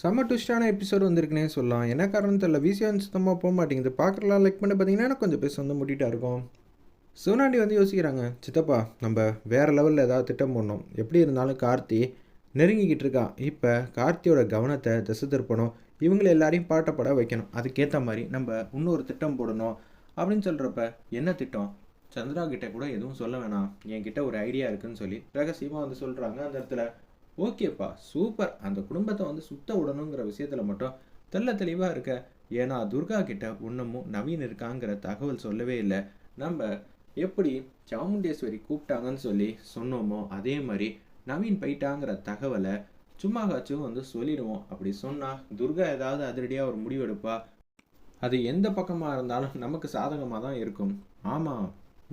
செம்ம ட்விஸ்டான எபிசோட் வந்திருக்குனே சொல்லலாம். என்ன காரணம் தெரியல. விசியான் சுத்தமாக போக மாட்டேங்குது. பார்க்குறலாம் லைக் பண்ணி பார்த்தீங்கன்னா எனக்கு கொஞ்சம் பேச வந்து முட்டிட்டா இருக்கும். சிவனாண்டி வந்து யோசிக்கிறாங்க சித்தப்பா நம்ம வேறு லெவலில் ஏதாவது திட்டம் போடணும். எப்படி இருந்தாலும் கார்த்தி நெருங்கிக்கிட்டு இருக்கான் இப்போ கார்த்தியோட கவனத்தை திசை திருப்பணும். இவங்களை எல்லாரையும் பாட்டப்பட வைக்கணும். அதுக்கேற்ற மாதிரி நம்ம இன்னொரு திட்டம் போடணும். அப்படின்னு சொல்கிறப்ப என்ன திட்டம்? சந்திரா கிட்ட கூட எதுவும் சொல்ல வேணாம். என்கிட்ட ஒரு ஐடியா இருக்குன்னு சொல்லி ரகசியமாக வந்து சொல்கிறாங்க அந்த இடத்துல ஓகேப்பா சூப்பர். அந்த குடும்பத்தை வந்து சுத்த விடணுங்கிற விஷயத்தில் மட்டும் தெள்ள தெளிவாக இருக்க. ஏன்னா துர்கா கிட்ட இன்னமும் நவீன் இருக்காங்கிற தகவல் சொல்லவே இல்லை. நம்ம எப்படி சாமுண்டேஸ்வரி கூப்பிட்டாங்கன்னு சொல்லி சொன்னோமோ அதே மாதிரி நவீன் போயிட்டாங்கிற தகவலை சும்மாகாச்சும் வந்து சொல்லிடுவோம். அப்படி சொன்னால் துர்கா ஏதாவது அதிரடியாக ஒரு முடிவெடுப்பா அது எந்த பக்கமாக இருந்தாலும் நமக்கு சாதகமாக தான் இருக்கும். ஆமாம்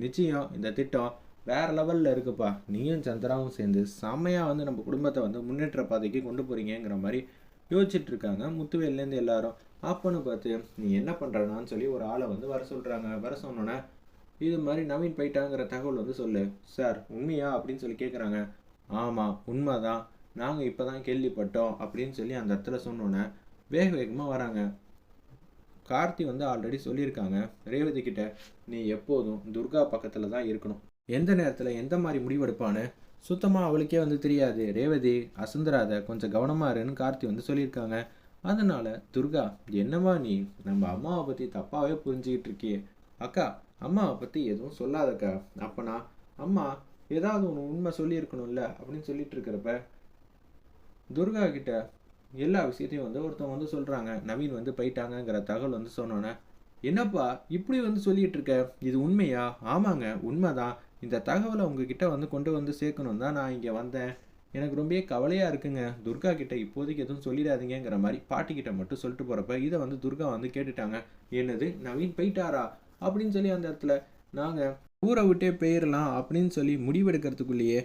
நிச்சயம் இந்த திட்டம் வேற லெவலில் இருக்குப்பா. நீயும் சந்திராவும் சேர்ந்து செம்மையாக வந்து நம்ம குடும்பத்தை வந்து முன்னேற்ற பாதைக்கு கொண்டு போகிறீங்கிற மாதிரி யோசிச்சுட்டு இருக்காங்க. முத்துவேல்லேருந்து எல்லாரும். அப்பன்னு பார்த்து நீ என்ன பண்ணுறனான்னு சொல்லி ஒரு ஆளை வந்து வர சொல்கிறாங்க வர சொன்னோன்னே இது மாதிரி நவீன் போயிட்டாங்கிற தகவல் வந்து சொல்லு. சார் உண்மையா? அப்படின்னு சொல்லி கேட்குறாங்க ஆமாம் உண்மை தான் நாங்கள் இப்போ தான் கேள்விப்பட்டோம். அப்படின்னு சொல்லி அந்த இடத்துல சொன்னோன்னே வேக வேகமாக வராங்க. கார்த்தி வந்து ஆல்ரெடி சொல்லியிருக்காங்க. ரேவதி கிட்ட நீ எப்போதும் துர்கா பக்கத்தில் தான் இருக்கணும். எந்த நேரத்தில் எந்த மாதிரி முடிவெடுப்பான்னு சுத்தமாக அவளுக்கே வந்து தெரியாது. ரேவதி அசுந்தராத கொஞ்சம் கவனமாக இருன்னு கார்த்தி வந்து சொல்லியிருக்காங்க. அதனால துர்கா என்னவா நீ? நம்ம அம்மாவை பற்றி தப்பாகவே புரிஞ்சுக்கிட்டு இருக்கியே. அக்கா அம்மாவை பற்றி எதுவும் சொல்லாதக்கா. அப்பனா அம்மா ஏதாவது ஒன்று உண்மை சொல்லியிருக்கணும்ல அப்படின்னு சொல்லிட்டு இருக்கிறப்ப துர்கா கிட்ட எல்லா விஷயத்தையும் வந்து ஒருத்தவங்க வந்து சொல்கிறாங்க நவீன் வந்து போயிட்டாங்கங்கிற தகவல் வந்து சொன்னோன்னே என்னப்பா இப்படி வந்து சொல்லிட்டு இருக்க? இது உண்மையா? ஆமாங்க உண்மைதான். இந்த தகவலை உங்ககிட்ட வந்து கொண்டு வந்து சேர்க்கணும் தான் நான் இங்கே வந்தேன். எனக்கு ரொம்பவே கவலையாக இருக்குங்க. துர்கா கிட்ட இப்போதைக்கு எதுவும் சொல்லிடாதீங்கிற மாதிரி பாட்டிக்கிட்ட மட்டும் சொல்லிட்டு போகிறப்ப இதை வந்து துர்கா வந்து கேட்டுட்டாங்க. என்னது நவீன் போயிட்டாரா? அப்படின்னு சொல்லி அந்த இடத்துல நாங்கள் ஊரை விட்டே போயிடலாம் அப்படின்னு சொல்லி முடிவெடுக்கிறதுக்குள்ளேயே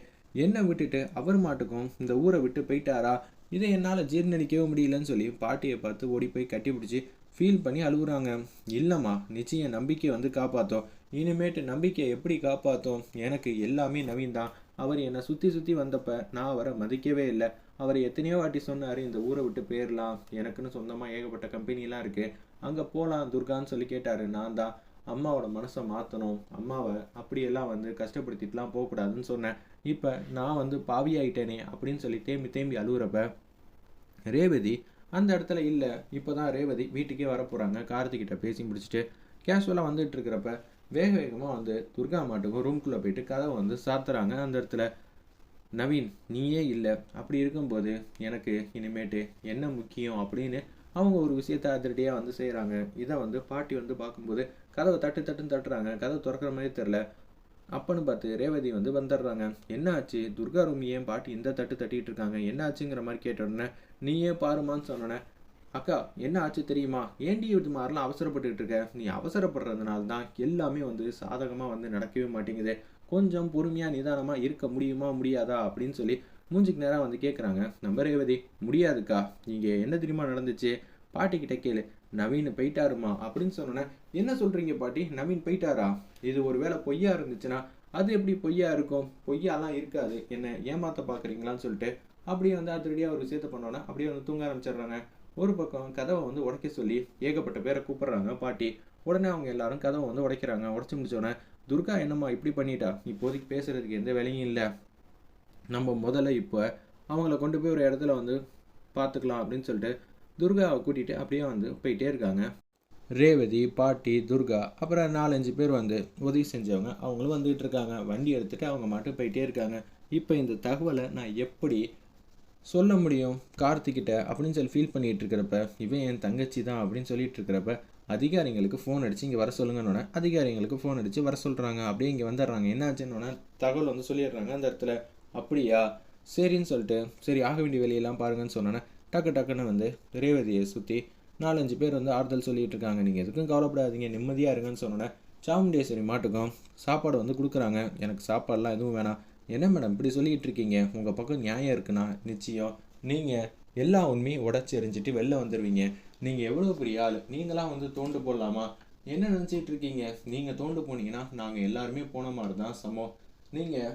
என்னை விட்டுட்டு அவர் மாட்டுக்கும் இந்த ஊரை விட்டு போயிட்டாரா? இதை என்னால் ஜீர்ணிக்கவே முடியலன்னு சொல்லி பாட்டியை பார்த்து ஓடி போய் கட்டி பிடிச்சி ஃபீல் பண்ணி அழுகுறாங்க. இல்லைம்மா நிச்சயம் நம்பிக்கையை வந்து காப்பாற்றோம் இனிமேட்டு நம்பிக்கையை எப்படி காப்பாற்றும் எனக்கு எல்லாமே நவீன் தான். அவர் என்னை சுற்றி சுற்றி வந்தப்ப நான் அவரை மதிக்கவே இல்லை. அவர் எத்தனையோ வாட்டி சொன்னார் இந்த ஊரை விட்டு போயிடலாம் எனக்குன்னு சொந்தமாக ஏகப்பட்ட கம்பெனிலாம் இருக்குது அங்கே போகலாம் துர்கான்னு சொல்லி கேட்டார். நான் தான். அம்மாவோட மனசை மாற்றணும் அம்மாவை அப்படியெல்லாம் வந்து கஷ்டப்படுத்திட்டுலாம் போகக்கூடாதுன்னு சொன்னேன். இப்போ நான் வந்து பாவியாயிட்டேனே அப்படின்னு சொல்லி தேம்பி தேம்பி அழுகுறப்ப ரேவதி அந்த இடத்துல இல்லை இப்போ தான் ரேவதி வீட்டுக்கே வர போகிறாங்க கார்த்திகிட்ட பேசி முடிச்சுட்டு கேஷுவலாக வந்துட்டு இருக்கிறப்ப வேக வேகமாக வந்து துர்கா மாட்டுக்கும் ரூம்குள்ளே போயிட்டு கதவை வந்து சாத்துறாங்க. அந்த இடத்துல நவீன் நீயே இல்லை. அப்படி இருக்கும்போது எனக்கு இனிமேட்டு என்ன முக்கியம்? அப்படின்னு அவங்க ஒரு விஷயத்த அதிரடியாக வந்து செய்கிறாங்க இதை வந்து பாட்டி வந்து பார்க்கும்போது கதவை தட்டு தட்டுன்னு தட்டுறாங்க. கதவை திறக்கிற மாதிரி தெரில அப்பன்னு பார்த்து ரேவதி வந்து வந்துடுறாங்க. என்ன ஆச்சு? துர்கா ரூமி ஏன் பாட்டி இந்த தட்டு தட்டிட்டு இருக்காங்க? என்ன ஆச்சுங்கிற மாதிரி கேட்டோடனே நீயே பாருமான்னு சொன்னோன்னே அக்கா என்ன ஆச்சு தெரியுமா? ஏண்டி இது மாதிரிலாம் அவசரப்பட்டுக்கிட்டு இருக்க? நீ அவசரப்படுறதுனால தான் எல்லாமே வந்து சாதகமாக வந்து நடக்கவே மாட்டேங்குது. கொஞ்சம் பொறுமையாக நிதானமாக இருக்க முடியுமா முடியாதா? அப்படின்னு சொல்லி மூஞ்சிக்கு நேராக வந்து கேட்குறாங்க நம்ம ரேவதி முடியாதுக்கா. இங்கே என்ன தெரியுமா நடந்துச்சு? பாட்டிக்கிட்ட கேளு. நவீன் போயிட்டாருமா? அப்படின்னு சொன்னோன்னே என்ன சொல்கிறீங்க பாட்டி? நவீன் போயிட்டாரா? இது ஒரு வேளை பொய்யா இருந்துச்சுன்னா அது எப்படி பொய்யா இருக்கும்? பொய்யாலாம் இருக்காது. என்ன ஏமாத்த பார்க்குறீங்களான்னு சொல்லிட்டு அப்படியே வந்து அதிரடியாக ஒரு விஷயத்த பண்ணோன்னே அப்படியே வந்து தூங்க ஆரம்பிச்சிடுறாங்க. ஒரு பக்கம் கதவை வந்து உடைக்க சொல்லி ஏகப்பட்ட பேரை கூப்பிடுறாங்க பாட்டி. உடனே அவங்க எல்லாரும் கதவை வந்து உடைக்கிறாங்க. உடச்சி முடிச்சோடனே துர்கா என்னம்மா இப்படி பண்ணிட்டா? இப்போதைக்கு பேசுறதுக்கு எந்த வேலையும் இல்லை. நம்ம முதல்ல இப்போ அவங்கள கொண்டு போய் ஒரு இடத்துல வந்து பார்த்துக்கலாம் அப்படின்னு சொல்லிட்டு துர்காவை கூட்டிகிட்டு அப்படியே வந்து போயிட்டே இருக்காங்க. ரேவதி பாட்டி துர்கா அப்புறம் நாலஞ்சு பேர் வந்து உதவி செஞ்சவங்க அவங்களும் வந்துகிட்டு இருக்காங்க. வண்டி எடுத்துகிட்டு அவங்க மட்டும் போயிட்டே இருக்காங்க. இப்போ இந்த தகவலை நான் எப்படி சொல்ல முடியும்? கார்த்திக்கிட்ட அப்படின்னு சொல்லி ஃபீல் பண்ணிகிட்டு இருக்கிறப்ப இவன் என் தங்கச்சி தான் அப்படின்னு சொல்லிட்டு இருக்கிறப்ப அதிகாரிங்களுக்கு ஃபோன் அடித்து இங்கே வர சொல்லுங்கன்னொன்னே அதிகாரிங்களுக்கு ஃபோன் அடித்து வர சொல்கிறாங்க அப்படியே இங்கே வந்துடுறாங்க. என்னாச்சுன்னொன்னே தகவல் வந்து சொல்லிடுறாங்க. அந்த இடத்துல அப்படியா? சரின்னு சொல்லிட்டு சரி ஆக வேண்டிய வேலையெல்லாம் பாருங்கன்னு சொன்னோன்னே டக்கு டக்குன்னு வந்து ரேவதியை சுற்றி நாலஞ்சு பேர் வந்து ஆறுதல் சொல்லிட்டு இருக்காங்க. நீங்கள் எதுக்கும் கவலைப்படாதீங்க நிம்மதியாக இருங்கன்னு சொன்னோன்னே சாமுண்டேஸ்வரி மாட்டுக்கும் சாப்பாடு வந்து கொடுக்குறாங்க. எனக்கு சாப்பாடெலாம் எதுவும் வேணாம். என்ன மேடம் இப்படி சொல்லிகிட்டு இருக்கீங்க? உங்கள் பக்கம் நியாயம் இருக்குண்ணா. நிச்சயம். நீங்கள் எல்லா உண்மையும் உடச்சி எறிஞ்சிட்டு வெளில வந்துடுவீங்க நீங்கள் எவ்வளோ பெரிய ஆள்? நீங்களாம் வந்து தோண்டு போடலாமா? என்ன நினச்சிட்டு இருக்கீங்க? நீங்கள் தோண்டு போனீங்கன்னா நாங்கள் எல்லாருமே போன மாதிரி தான் சமம். நீங்கள்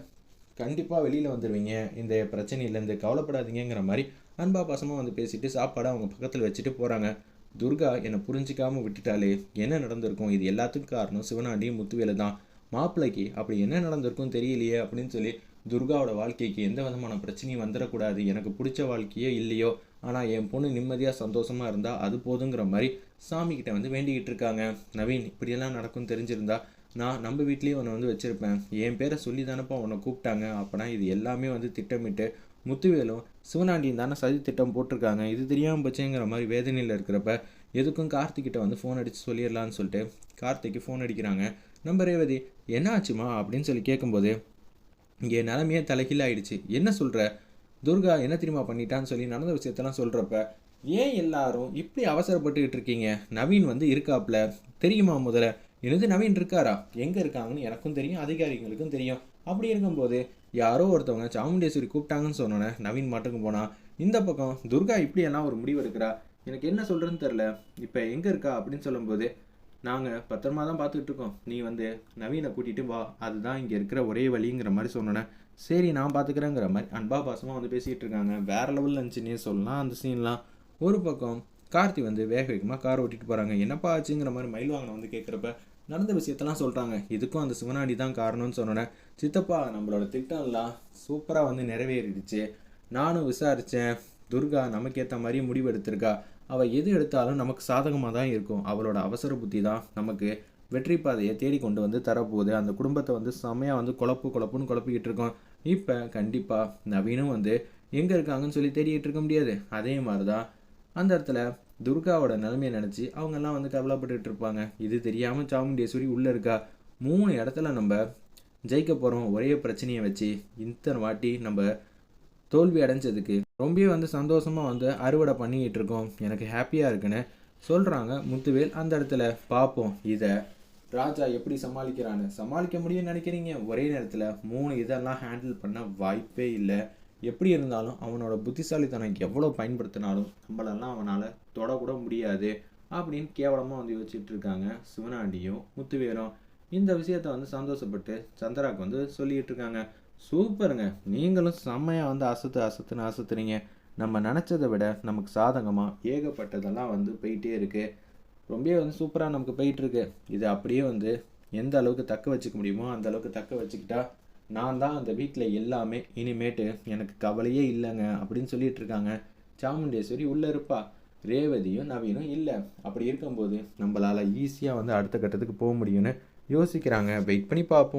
கண்டிப்பாக வெளியில் வந்துடுவீங்க இந்த பிரச்சனையிலேருந்து கவலைப்படாதீங்கிற மாதிரி அன்பா பாசமாக வந்து பேசிட்டு சாப்பாடை அவங்க பக்கத்தில் வச்சுட்டு போகிறாங்க துர்கா என்னை புரிஞ்சிக்காமல் விட்டுட்டாலே என்ன நடந்திருக்கும்? இது எல்லாத்துக்கும் காரணம் சிவனாண்டியும் முத்துவேலு தான். மாப்பிள்ளைக்கு அப்படி என்ன நடந்திருக்கும் தெரியலையே அப்படின்னு சொல்லி துர்காவோட வாழ்க்கைக்கு எந்த விதமான பிரச்சனையும் வந்துடக்கூடாது. எனக்கு பிடிச்ச வாழ்க்கையே இல்லையோ? ஆனால் என் பொண்ணு நிம்மதியாக சந்தோஷமாக இருந்தால் அது போதுங்கிற மாதிரி சாமிக்கிட்ட வந்து வேண்டிக்கிட்டு இருக்காங்க. நவீன் இப்படியெல்லாம் நடக்கும்னு தெரிஞ்சிருந்தா நான் நம்ம வீட்லேயே உன்னை வந்து வச்சுருப்பேன். என் பேரை சொல்லி தானப்பா உன்னை கூப்பிட்டாங்க. அப்போனா இது எல்லாமே வந்து திட்டமிட்டு முத்துவேலும் சிவனாண்டியும் தானே சதி திட்டம் போட்டிருக்காங்க. இது தெரியாமல் போச்சேங்கிற மாதிரி வேதனையில் இருக்கிறப்ப எதுக்கும் கார்த்திக்கிட்ட வந்து ஃபோன் அடித்து சொல்லிடலான்னு சொல்லிட்டு கார்த்திக்கு ஃபோன் அடிக்கிறாங்க. நம்ம ரேவதி என்ன ஆச்சுமா? அப்படின்னு சொல்லி கேட்கும்போது இங்கே நிலமையே தலைகீழ ஆயிடுச்சு. என்ன சொல்கிற துர்கா என்ன தெரியுமா பண்ணிட்டான்னு சொல்லி நடந்த விஷயத்தெல்லாம் சொல்கிறப்ப ஏன் எல்லாரும் இப்படி அவசரப்பட்டுக்கிட்டு இருக்கீங்க? நவீன் வந்து இருக்காப்ல. தெரியுமா முதல்ல? எனது நவீன் இருக்காரா? எங்கே இருக்காங்கன்னு எனக்கும் தெரியும் அதிகாரிகளுக்கும் தெரியும். அப்படி இருக்கும்போது யாரோ ஒருத்தவங்க சாமுண்டேஸ்வரி கூப்பிட்டாங்கன்னு சொன்னோன்னே நவீன் மாட்டுக்கு போனால் இந்த பக்கம் துர்கா இப்படியெல்லாம் ஒரு முடிவு எடுக்கிறா? எனக்கு என்ன சொல்கிறேன்னு தெரில இப்போ எங்கே இருக்கா? அப்படின்னு சொல்லும்போது நாங்கள் பத்திரமா தான் பார்த்துக்கிட்டு இருக்கோம். நீ வந்து நவீனை கூட்டிகிட்டு வா. அதுதான் இங்கே இருக்கிற ஒரே வழிங்கிற மாதிரி சொன்னோன்னே சரி நான் பார்த்துக்கிறேங்கிற மாதிரி அன்பா பாசமாக வந்து பேசிகிட்டு இருக்காங்க. வேறு லெவலில் இருந்துச்சுன்னே சொல்லலாம் அந்த சீன்லாம் ஒரு பக்கம் கார்த்தி வந்து வேக வேகமாக கார் ஓட்டிகிட்டு போகிறாங்க என்னப்பா ஆச்சுங்கிற மாதிரி மயில் வாங்கின வந்து கேட்குறப்ப நடந்த விஷயத்தெல்லாம் சொல்கிறாங்க இதுக்கும் அந்த சிவனாடி தான் காரணம்னு சொன்னோன்னே சித்தப்பா நம்மளோட திட்டம்லாம் சூப்பராக வந்து நிறைவேறிடுச்சு. நானும் விசாரித்தேன் துர்கா நமக்கு ஏற்ற மாதிரி முடிவு எடுத்திருக்கா அவள் எது எடுத்தாலும் நமக்கு சாதகமாக தான் இருக்கும். அவளோட அவசர புத்தி தான் நமக்கு வெற்றி பாதையை தேடி கொண்டு வந்து தரப்போகுது. அந்த குடும்பத்தை வந்து செமையாக வந்து குழப்பு குழப்புன்னு குழப்பிக்கிட்டு இருக்கோம். இப்போ கண்டிப்பாக நவீனும் வந்து எங்கே இருக்காங்கன்னு சொல்லி தேடிக்கிட்டு இருக்க முடியாது. அதே மாதிரி தான் அந்த இடத்துல துர்காவோட நிலைமையை நினச்சி அவங்கெல்லாம் வந்து கவலைப்பட்டுட்டு இருப்பாங்க. இது தெரியாமல் சாமுண்டேஸ்வரி உள்ளே இருக்கா? மூணு இடத்துல நம்ம ஜெயிக்க போகிறோம் ஒரே பிரச்சனையை வச்சு இத்தனை வாட்டி நம்ம தோல்வி அடைஞ்சதுக்கு ரொம்பவே வந்து சந்தோஷமாக வந்து அறுவடை பண்ணிக்கிட்டு இருக்கோம். எனக்கு ஹாப்பியாக இருக்குன்னு சொல்கிறாங்க முத்துவேல் அந்த இடத்துல. பார்ப்போம் இதை ராஜா எப்படி சமாளிக்கிறான்னு. சமாளிக்க முடியும்னு நினைக்கிறீங்க? ஒரே நேரத்தில் மூணு இதெல்லாம் ஹேண்டில் பண்ண வாய்ப்பே இல்லை. எப்படி இருந்தாலும் அவனோட புத்திசாலித்தனம் எவ்வளோ பயன்படுத்தினாலும் நம்மளெல்லாம் அவனால் தொடக்கூட முடியாது அப்படின்னு கேவலமாக வந்து யோசிச்சுட்டு இருக்காங்க சிவனாண்டியும் முத்துவேரும் இந்த விஷயத்த வந்து சந்தோஷப்பட்டு சந்திராக்கு வந்து சொல்லிட்டு இருக்காங்க. சூப்பருங்க. நீங்களும் செம்மையாக வந்து அசத்து அசத்துன்னு அசத்துறீங்க. நம்ம நினச்சதை விட நமக்கு சாதகமாக ஏகப்பட்டதெல்லாம் வந்து போயிட்டே இருக்குது ரொம்பவே வந்து சூப்பராக நமக்கு போயிட்டுருக்கு இது அப்படியே வந்து எந்த அளவுக்கு தக்க வச்சுக்க முடியுமோ அந்த அளவுக்கு தக்க வச்சுக்கிட்டா நான் தான் அந்த வீட்டில் எல்லாமே இனிமேட்டு எனக்கு கவலையே இல்லைங்க அப்படின்னு சொல்லிட்டு இருக்காங்க. சாமுண்டேஸ்வரி உள்ளே இருப்பா. ரேவதியும் நவீனும் இல்லை. அப்படி இருக்கும்போது நம்மளால் ஈஸியாக வந்து அடுத்த கட்டத்துக்கு போக முடியும்னு யோசிக்கிறாங்க. வெயிட் பண்ணி பார்ப்போம்